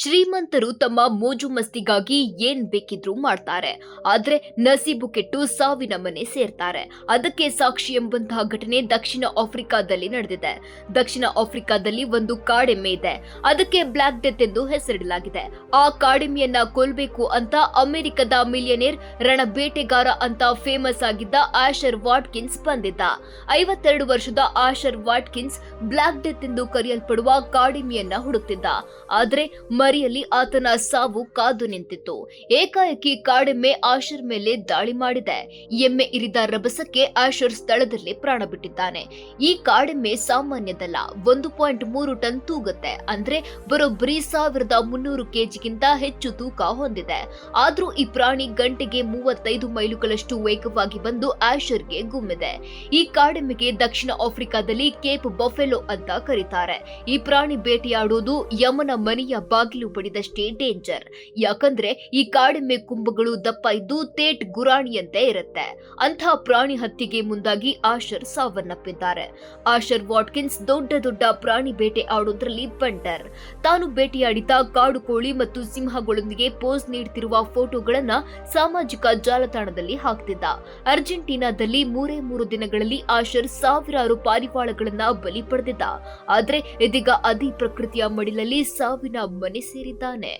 ಶ್ರೀಮಂತರು ತಮ್ಮ ಮೋಜು ಮಸ್ತಿಗಾಗಿ ಏನ್ ಬೇಕಿದ್ರೂ ಮಾಡ್ತಾರೆ. ಆದ್ರೆ ನಸೀಬು ಕೆಟ್ಟು ಸಾವಿನ ಮನೆ ಸೇರ್ತಾರೆ. ಅದಕ್ಕೆ ಸಾಕ್ಷಿ ಎಂಬಂತಹ ಘಟನೆ ದಕ್ಷಿಣ ಆಫ್ರಿಕಾದಲ್ಲಿ ನಡೆದಿದೆ. ದಕ್ಷಿಣ ಆಫ್ರಿಕಾದಲ್ಲಿ ಒಂದು ಕಾಡೆಮ್ಮೆ ಇದೆ. ಅದಕ್ಕೆ ಬ್ಲಾಕ್ ಡೆತ್ ಎಂದು ಹೆಸರಿಡಲಾಗಿದೆ. ಆ ಕಾಡೆಮ್ಮೆಯನ್ನ ಕೊಲ್ಬೇಕು ಅಂತ ಅಮೆರಿಕದ ಮಿಲಿಯನೇರ್ ರಣಬೇಟೆಗಾರ ಅಂತ ಫೇಮಸ್ ಆಗಿದ್ದ ಆಶರ್ ವಾಟ್ಕಿನ್ಸ್ ಬಂದಿದ್ದ. ಐವತ್ತೆರಡು ವರ್ಷದ ಆಶರ್ ವಾಟ್ಕಿನ್ಸ್ ಬ್ಲಾಕ್ ಡೆತ್ ಎಂದು ಕರೆಯಲ್ಪಡುವ ಕಾಡೆಮ್ಮೆಯನ್ನ ಹುಡುಕ್ತಿದ್ದ. ಆದ್ರೆ ಮರಿಯಲ್ಲಿ ಆತನ ಸಾವು ಕಾದು ನಿಂತಿತ್ತು. ಏಕಾಏಕಿ ಕಾಡೆಮ್ಮೆ ಆಶರ್ ಮೇಲೆ ದಾಳಿ ಮಾಡಿದೆ. ಎಮ್ಮೆ ಇರಿದ ರಭಸಕ್ಕೆ ಆಶರ್ ಸ್ಥಳದಲ್ಲಿ ಪ್ರಾಣ ಬಿಟ್ಟಿದ್ದಾನೆ. ಈ ಕಾಡೆಮ್ಮೆ ಸಾಮಾನ್ಯದಲ್ಲ, ಒಂದು ಪಾಯಿಂಟ್ ಮೂರು ಟನ್ ತೂಗುತ್ತೆ. ಅಂದ್ರೆ ಬರೋಬ್ಬರಿ ಸಾವಿರದ ಮುನ್ನೂರು ಕೆಜಿಗಿಂತ ಹೆಚ್ಚು ತೂಕ ಹೊಂದಿದೆ. ಆದ್ರೂ ಈ ಪ್ರಾಣಿ ಗಂಟೆಗೆ ಮೂವತ್ತೈದು ಮೈಲುಗಳಷ್ಟು ವೇಗವಾಗಿ ಬಂದು ಆಶರ್ಗೆ ಗುಮ್ಮಿದೆ. ಈ ಕಾಡೆಮ್ಮೆಗೆ ದಕ್ಷಿಣ ಆಫ್ರಿಕಾದಲ್ಲಿ ಕೇಪ್ ಬಫೆಲೋ ಅಂತ ಕರೀತಾರೆ. ಈ ಪ್ರಾಣಿ ಬೇಟೆಯಾಡುವುದು ಯಮನ ಮನೆಯ ಬಾಗಿಲು ಬಡಿದಷ್ಟೇ ಡೇಂಜರ್ ಯಾಕಂದ್ರೆ ಈ ಕಾಡೆಮ್ಮೆ ಕುಂಭಗಳು ದಪ್ಪ ಇದ್ದು ತೇಟ್ ಗುರಾಣಿಯಂತೆ ಇರುತ್ತೆ. ಅಂತಹ ಪ್ರಾಣಿ ಹತ್ಯೆಗೆ ಮುಂದಾಗಿ ಆಶರ್ ಸಾವನ್ನಪ್ಪಿದ್ದಾರೆ. ಆಶರ್ ವಾಟ್ಕಿನ್ಸ್ ದೊಡ್ಡ ದೊಡ್ಡ ಪ್ರಾಣಿ ಬೇಟೆ ಆಡೋದ್ರಲ್ಲಿ ಬಂಟರ್ ತಾನು ಬೇಟೆಯಾಡಿದ ಕಾಡು ಕೋಳಿ ಮತ್ತು ಸಿಂಹಗಳೊಂದಿಗೆ ಪೋಸ್ ನೀಡುತ್ತಿರುವ ಫೋಟೋಗಳನ್ನ ಸಾಮಾಜಿಕ ಜಾಲತಾಣದಲ್ಲಿ ಹಾಕ್ತಿದ್ದ. ಅರ್ಜೆಂಟೀನಾದಲ್ಲಿ ಮೂರೇ ಮೂರು ದಿನಗಳಲ್ಲಿ ಆಶರ್ ಸಾವಿರಾರು ಪಾರಿವಾಳಗಳನ್ನ ಬಲಿ ಪಡೆದಿದ್ದ. ಆದ್ರೆ ಇದೀಗ ಅದೇ ಪ್ರಕೃತಿಯ ಮಡಿಲಲ್ಲಿ ಸಾವಿನ ಮನೆ ಸೇರಿದ್ದಾನೆ